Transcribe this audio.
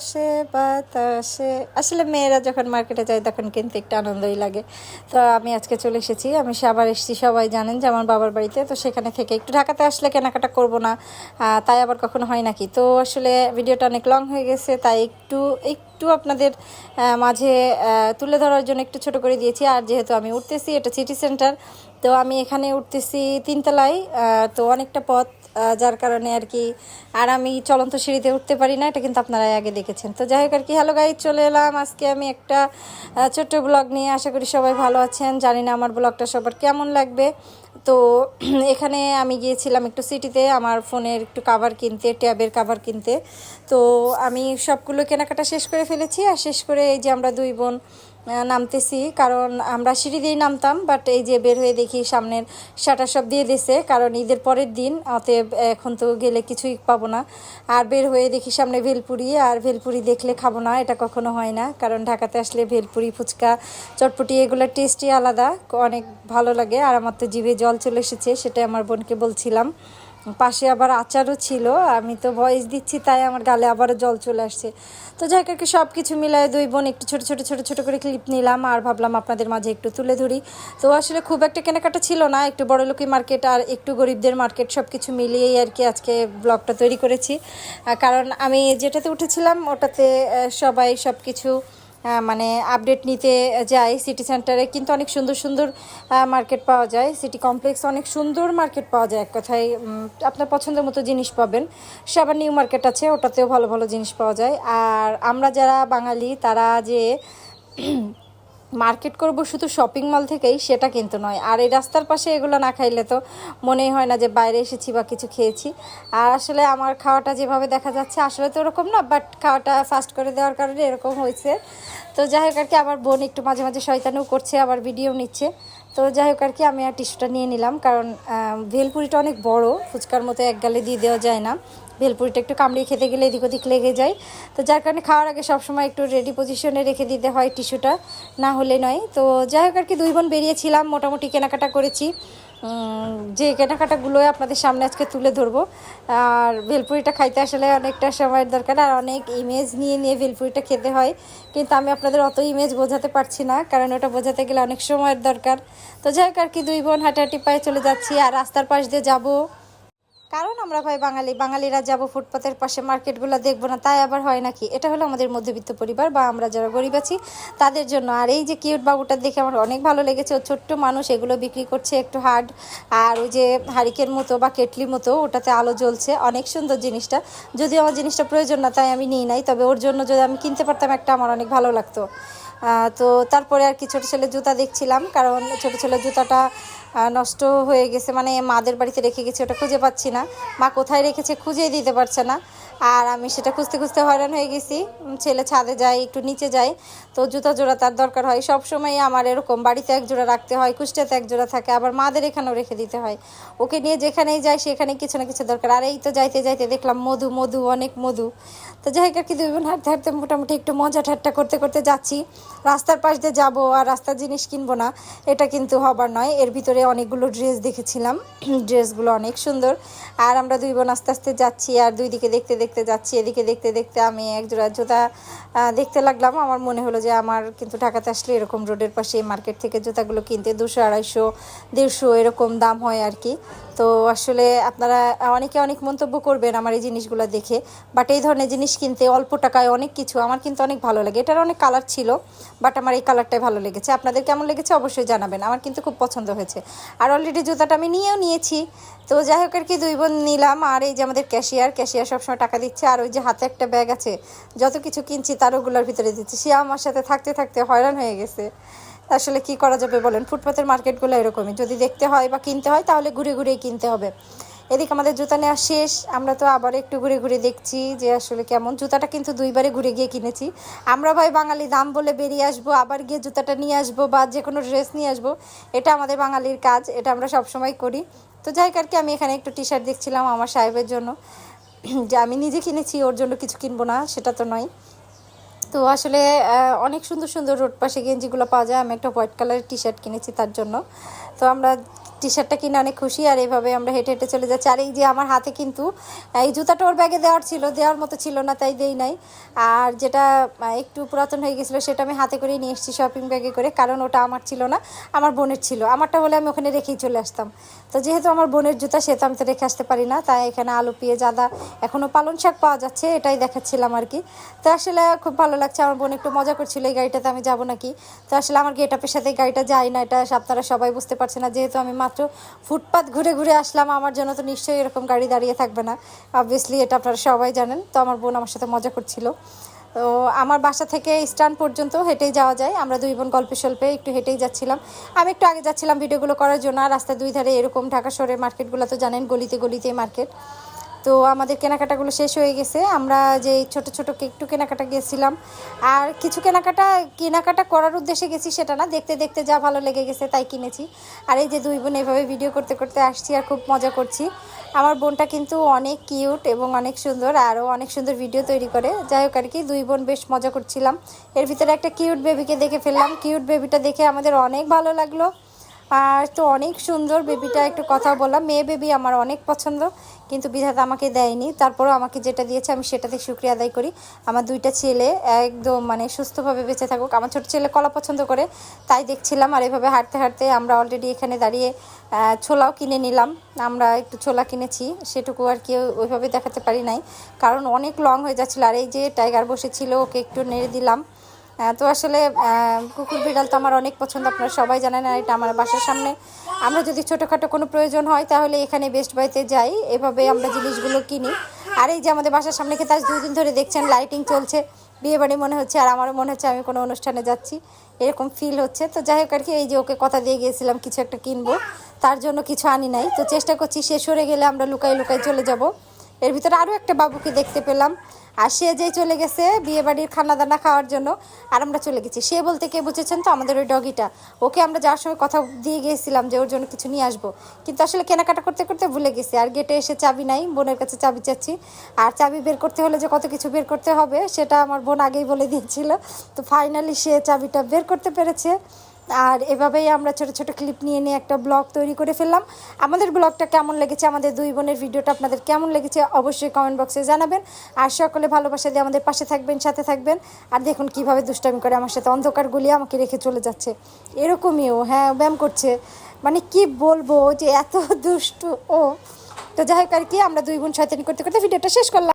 আসে, বাতাসে। আসলে মেয়েরা যখন মার্কেটে যায়, তখন কিন্তু একটু আনন্দই লাগে। তো আমি আজকে চলে এসেছি। আমি আবার এসেছি, সবাই জানেন যে আমার বাবার বাড়িতে। তো সেখানে থেকে একটু ঢাকাতে আসলে কেনাকাটা করব না। তাই আবার কখনো হয় নাকি? তো আসলে ভিডিওটা অনেক লং হয়ে গেছে, তাই একটু একটু আপনাদের মাঝে তুলে ধরার জন্য একটু ছোট করে দিয়েছি। আর যেহেতু আমি উঠতেছি, এটা সিটি সেন্টার তো আমি এখানে উঠতেছি তিনতলায়। তো অনেকটা পথ যার কারণে আর কি, আর আমি চলন্ত সিঁড়িতে উঠতে পারি না, এটা কিন্তু আপনারা আগে দেখেছেন। তো যাই হোক আর কি হ্যালো গাইড চলে এলাম। আজকে আমি একটা ছোট্ট ব্লগ নিয়ে, আশা করি সবাই ভালো আছেন। জানি না আমার ব্লগটা সবার কেমন লাগবে। তো এখানে আমি গিয়েছিলাম একটু সিটিতে আমার ফোনের একটু কাভার কিনতে, ট্যাবের কাভার কিনতে। তো আমি সবগুলো কেনাকাটা শেষ করে ফেলেছি। আর শেষ করে এই যে আমরা দুই বোন নামতেছি, কারণ আমরা সিঁড়ি দিয়েই নামতাম বাট এই যে বের হয়ে দেখি সামনের শাটার সব দিয়ে দিছে, কারণ ঈদের পরের দিন অতএব এখন তো গেলে কিছুই পাবো না। আর বের হয়ে দেখি সামনে ভেলপুরি, আর ভেলপুরি দেখলে খাব না, এটা কখনো হয় না, কারণ ঢাকাতে আসলে ভেলপুরি, ফুচকা, চটপটি এগুলোর টেস্টই আলাদা, অনেক ভালো লাগে, আর আমার তো জিভে জল চলে এসেছে, সেটাই আমার বোনকে বলছিলাম। পাশে আবার আচারও ছিল, আমি তো ভয়েস দিচ্ছি, তাই আমার গালে আবারও জল চলে আসছে। তো যাই হোক সব কিছু মিলায় দুই বোন একটু ছোটো ছোটো ছোটো ছোটো করে ক্লিপ নিলাম আর ভাবলাম আপনাদের মাঝে একটু তুলে ধরি। তো আসলে খুব একটা কেনাকাটা ছিল না, একটু বড় লোকি মার্কেট আর একটু গরিবদের মার্কেট সব কিছু মিলিয়েই আর কি আজকে ব্লগটা তৈরি করেছি। কারণ আমি যেটাতে উঠেছিলাম, ওটাতে সবাই সব কিছু মানে আপডেট নিতে যাই সিটি সেন্টারে কিন্তু অনেক সুন্দর সুন্দর মার্কেট পাওয়া যায়। সিটি কমপ্লেক্স অনেক সুন্দর মার্কেট পাওয়া যায় এক কথায়। আপনার পছন্দের মতো জিনিস পাবেন। সবার নিউ মার্কেট আছে, ওটাতেও ভালো ভালো জিনিস পাওয়া যায়। আর আমরা যারা বাঙালি, তারা যে মার্কেট করব শুধু শপিং মল থেকেই, সেটা কিন্তু নয়। আর এই রাস্তার পাশে এগুলো না খাইলে তো মনেই হয় না যে বাইরে এসেছি বা কিছু খেয়েছি। আর আসলে আমার খাওয়াটা যেভাবে দেখা যাচ্ছে, আসলে তো ওরকম না বাট খাওয়াটা ফাস্ট করে দেওয়ার কারণে এরকম হয়েছে। তো যাই হোক আর কি, আমার বোন একটু মাঝে মাঝে শয়তানিও করছে, আবার ভিডিও নিচ্ছে। তো যাই হোক আর কি, আমি আর টিস্যুটা নিয়ে নিলাম, কারণ ভেলপুরিটা অনেক বড়, ফুচকার মতো এক গালে দিয়ে দেওয়া যায় না। ভেলপুরিটা একটু কামড়িয়ে খেতে গেলে এদিক ওদিক লেগে যায়। তো যার কারণে খাওয়ার আগে সবসময় একটু রেডি পজিশনে রেখে দিতে হয় টিস্যুটা, না হলে নয়। তো যাই হোক আর কি, দুই বোন বেরিয়েছিলাম, মোটামুটি কেনাকাটা করেছি। যে কেনাকাটাগুলোই আপনাদের সামনে আজকে তুলে ধরবো। আর ভেলপুরিটা খাইতে আসলে অনেকটা সময়ের দরকার, আর অনেক ইমেজ নিয়ে নিয়ে ভেলপুরিটা খেতে হয়। কিন্তু আমি আপনাদের অত ইমেজ বোঝাতে পারছি না, কারণ ওটা বোঝাতে গেলে অনেক সময়ের দরকার। তো যাই হোক আর কি, দুই বোন হাঁটাহাঁটি পায়ে চলে যাচ্ছি, আর রাস্তার পাশ দিয়ে যাব। কারণ আমরা ভাই বাঙালি, বাঙালিরা যাব ফুটপাতের পাশে, মার্কেটগুলো দেখব না, তাই আবার হয় নাকি? এটা হলো আমাদের মধ্যবিত্ত পরিবার বা আমরা যারা গরিব আছি, তাদের জন্য। আর এই যে কিউট বাবুটা দেখে আমার অনেক ভালো লেগেছে। ও ছোট্ট মানুষ, এগুলো বিক্রি করছে একটু হার্ড আর ওই যে হারিকেন মতো বা কেটলি মতো, ওটাতে আলো জ্বলছে। অনেক সুন্দর জিনিসটা। যদিও আমার জিনিসটা প্রয়োজন না, তাই আমি নিই নাই। তবে ওর জন্য যদি আমি কিনতে পারতাম, একটা আমার অনেক ভালো লাগতো। তো তারপরে আর কি ছোটো ছেলে জুতা দেখছিলাম, কারণ ছোটো ছেলের জুতাটা নষ্ট হয়ে গেছে মানে মাদের বাড়িতে রেখে গেছে, ওটা খুঁজে পাচ্ছি না। মা কোথায় রেখেছে খুঁজেই দিতে পারছে না। আর আমি সেটা খুঁজতে খুঁজতে হয়রান হয়ে গেছি। ছেলে ছাদে যায়, একটু নিচে যায়, তো জুতা জোড়া তার দরকার হয়। সব সময় আমার এরকম বাড়িতে এক জোড়া রাখতে হয়, কুষ্টিয়াতে এক জোড়া থাকে, আবার মাদের এখানেও রেখে দিতে হয়। ওকে নিয়ে যেখানেই যায় সেখানেই কিছু না কিছু দরকার। আর এই তো যাইতে যাইতে দেখলাম মধু মধু, অনেক মধু। তো যাই আর কি দুই বোন হাঁটতে হাঁটতে মোটামুটি একটু মজা ঠাট্টা করতে করতে যাচ্ছি। রাস্তার পাশ দিয়ে যাব, আর রাস্তার জিনিস কিনবো না, এটা কিন্তু হবার নয়। এর ভিতরে অনেকগুলো ড্রেস দেখেছিলাম। ড্রেসগুলো অনেক সুন্দর। আর আমরা দুই বোন আস্তে আস্তে যাচ্ছি আর দুই দিকে দেখতে দেখতে যাচ্ছি, এদিকে দেখতে দেখতে আমি এক জোড়া জুতা দেখতে লাগলাম। আমার মনে হলো যে আমার কিন্তু ঢাকাতে আসলে এরকম রোডের পাশে মার্কেট থেকে জুতাগুলো কিনতে দুশো, আড়াইশো, দেড়শো এরকম দাম হয় আর কি। তো আসলে আপনারা, অনেকে অনেক মন্তব্য করবেন আমার এই জিনিসগুলো দেখে। বাট এই ধরনের জিনিস কিনতে অল্প টাকায় অনেক কিছু আমার কিন্তু অনেক ভালো লাগে। এটার অনেক কালার ছিল বাট আমার এই কালারটাই ভালো লেগেছে। আপনাদের কেমন লেগেছে অবশ্যই জানাবেন। আমার কিন্তু খুব পছন্দ হয়েছে। আর অলরেডি জুতাটা আমি নিয়েও নিয়েছি। তো যাই হোক, আর কি, দুই বোন নিলাম। আর এই যে আমাদের ক্যাশিয়ার ক্যাশিয়ার সবসময় টাকা দিচ্ছে। আর ওই যে হাতে একটা ব্যাগ আছে, যত কিছু কিনছি তার ওগুলোর ভিতরে দিচ্ছে। সে আমার সাথে থাকতে থাকতে হয়রান হয়ে গেছে। আসলে কি করা যাবে বলেন? ফুটপাতের মার্কেটগুলো এরকমই। যদি দেখতে হয় বা কিনতে হয়, তাহলে ঘুরে, ঘুরেই কিনতে হবে। এদিকে আমাদের জুতা নেওয়া শেষ। আমরা তো আবার একটু ঘুরে ঘুরে দেখছি যে আসলে কেমন। জুতাটা কিন্তু দুইবারে ঘুরে গিয়ে কিনেছি। আমরা ভাই বাঙালি দাম বলে বেরিয়ে আসব, আবার গিয়ে জুতাটা নিয়ে আসব বা যে কোনো ড্রেস নিয়ে আসব। এটা আমাদের বাঙালির কাজ, এটা আমরা সবসময় করি। তো যাই হোক আর কি, আমি এখানে একটু টি শার্ট দেখছিলাম আমার সাহেবের জন্য। যে আমি নিজে কিনেছি, ওর জন্য কিছু কিনবো না, সেটা তো নয়। তো আসলে অনেক সুন্দর সুন্দর রোড পাশে গেঞ্জিগুলো পাওয়া যায়। আমি একটা হোয়াইট কালারের টি শার্ট কিনেছি তার জন্য। তো আমরা টি শার্টটা কিনে অনেক খুশি আর এইভাবে আমরা হেঁটে হেঁটে চলে যাচ্ছি। আর এই যে আমার হাতে কিন্তু, এই জুতাটা ওর ব্যাগে দেওয়ার ছিল, দেওয়ার মতো ছিল না, তাই দেই নাই। আর যেটা একটু পুরাতন হয়ে গেছিল, সেটা আমি হাতে করে নিয়ে এসেছি শপিং ব্যাগে করে, কারণ ওটা আমার ছিল না, আমার বোনের ছিল। আমারটা হলে আমি ওখানে রেখেই চলে আসতাম। তো যেহেতু আমার বোনের জুতা, সে তো আমি তো রেখে আসতে পারি না, তাই এখানে আলু, পেঁয়াজ, আদা এখনও পালং শাক পাওয়া যাচ্ছে, এটাই দেখাচ্ছিলাম আর কি। তো আসলে খুব ভালো লাগছে, আমার বোন একটু মজা করছিল এই গাড়িটাতে, আমি যাব নাকি? তো আসলে আমার গেট আপের সাথে গাড়িটা যায় না, এটা আপনারা সবাই বুঝতে পারছে না, যেহেতু আমি মাত্র ফুটপাত ঘুরে ঘুরে আসলাম। আমার জন্য তো নিশ্চয়ই এরকম গাড়ি দাঁড়িয়ে থাকবে না। অবভিয়াসলি এটা আপনারা সবাই জানেন। তো আমার বোন আমার সাথে মজা করছিল। তো আমার বাসা থেকে স্টান পর্যন্ত হেঁটেই যাওয়া যায়। আমরা দুই বোন গল্পে স্বল্পে একটু হেঁটেই যাচ্ছিলাম। আমি একটু আগে যাচ্ছিলাম ভিডিওগুলো করার জন্য। আর রাস্তার দুই ধারে এরকম ঢাকা শহরের মার্কেটগুলো তো জানেন, গলিতে গলিতে মার্কেট তো আমাদের কেনাকাটাগুলো শেষ হয়ে গেছে। আমরা যে ছোট ছোট একটু কেনাকাটা গেছিলাম। আর কিছু কেনাকাটা কেনাকাটা করার উদ্দেশ্যে গেছি সেটা না, দেখতে দেখতে যা ভালো লেগে গেছে তাই কিনেছি। আর এই যে দুই বোন এভাবে ভিডিও করতে করতে আসছি আর খুব মজা করছি। আমার বোনটা কিন্তু অনেক কিউট এবং অনেক সুন্দর, আরও অনেক সুন্দর ভিডিও তৈরি করে। যাই হোক আর কি, দুই বোন বেশ মজা করছিলাম। এর ভিতরে একটা কিউট বেবিকে দেখে ফেললাম। কিউট বেবিটা দেখে আমাদের অনেক ভালো লাগল। আর তো অনেক সুন্দর বেবিটা একটু কথা বললাম। মেয়ে বেবি আমার অনেক পছন্দ, কিন্তু বিধাতা আমাকে দেয়নি। তারপরও আমাকে যেটা দিয়েছে আমি সেটাতে শুক্রিয়া আদায় করি। আমার দুইটা ছেলে একদম মানে সুস্থভাবে বেঁচে থাকুক। আমার ছোট ছেলে কলা পছন্দ করে, তাই দেখছিলাম আর এভাবে হাঁটতে হাঁটতে আমরা অলরেডি এখানে দাঁড়িয়ে ছোলাও কিনে নিলাম। আমরা একটু ছোলা কিনেছি, সেটুকু আর কি ওইভাবে দেখাতে পারি নাই। কারণ অনেক লং হয়ে যাচ্ছিল আর এই যে টাইগার বসেছিল, ওকে একটু নেড়ে দিলাম। তো আসলে কুকুর বিড়াল তো আমার অনেক পছন্দ, আপনারা সবাই জানেন, আর এটা আমার বাসার সামনে। আমরা যদি ছোটোখাটো কোনো প্রয়োজন হয়, তাহলে এখানে বেস্ট বাইতে যাই, এভাবে আমরা জিনিসগুলো কিনি। আর এই যে আমাদের বাসার সামনে খেতে আজ দুদিন ধরে দেখছেন লাইটিং চলছে। বিয়ে বাড়ি মনে হচ্ছে, আর আমারও মনে হচ্ছে আমি কোনো অনুষ্ঠানে যাচ্ছি। এরকম ফিল হচ্ছে। তো যাই হোক আর কি, এই যে ওকে কথা দিয়ে গিয়েছিলাম, কিছু একটা কিনবো। তার জন্য কিছু আনি নাই। তো চেষ্টা করছি, সে সরে গেলে আমরা লুকাই লুকাই চলে যাব। এর ভিতরে আরও একটা বাবুকে দেখতে পেলাম। আর সে যে চলে গেছে বিয়ে বাড়ির খানা দানা খাওয়ার জন্য, আর আমরা চলে গেছি। সে বলতে কে বুঝেছেন তো? আমাদের ওই ডগিটা। ওকে আমরা যাওয়ার সময় কথা দিয়ে গিয়েছিলাম যে ওর জন্য কিছু নিয়ে আসব। কিন্তু আসলে কেনাকাটা করতে করতে ভুলে গেছি। আর গেটে এসে চাবি নাই, বোনের কাছে চাবি চাচ্ছি। আর চাবি বের করতে হলে যে কত কিছু বের করতে হবে, সেটা আমার বোন আগেই বলে দিয়েছিল। তো ফাইনালি সে চাবিটা বের করতে পেরেছে। আর এভাবেই আমরা ছোট ছোট ক্লিপ নিয়ে নিয়ে একটা ব্লগ তৈরি করে ফেললাম। আমাদের ব্লগটা কেমন লেগেছে, আমাদের দুই বোনের ভিডিওটা আপনাদের কেমন লেগেছে অবশ্যই কমেন্ট বক্সে জানাবেন। আর সকলে ভালোবাসা দিয়ে আমাদের পাশে থাকবেন, সাথে থাকবেন। আর দেখুন কীভাবে দুষ্টামি করে আমার সাথে অন্ধকার গুলিয়ে আমাকে রেখে চলে যাচ্ছে। এরকমইও হ্যাঁ ব্যায়াম করছে। মানে কি বলব যে এত দুষ্টু ও। তো যাই হোক আর কি, আমরা দুই বোন শয়তানি করতে করতে ভিডিওটা শেষ করলাম।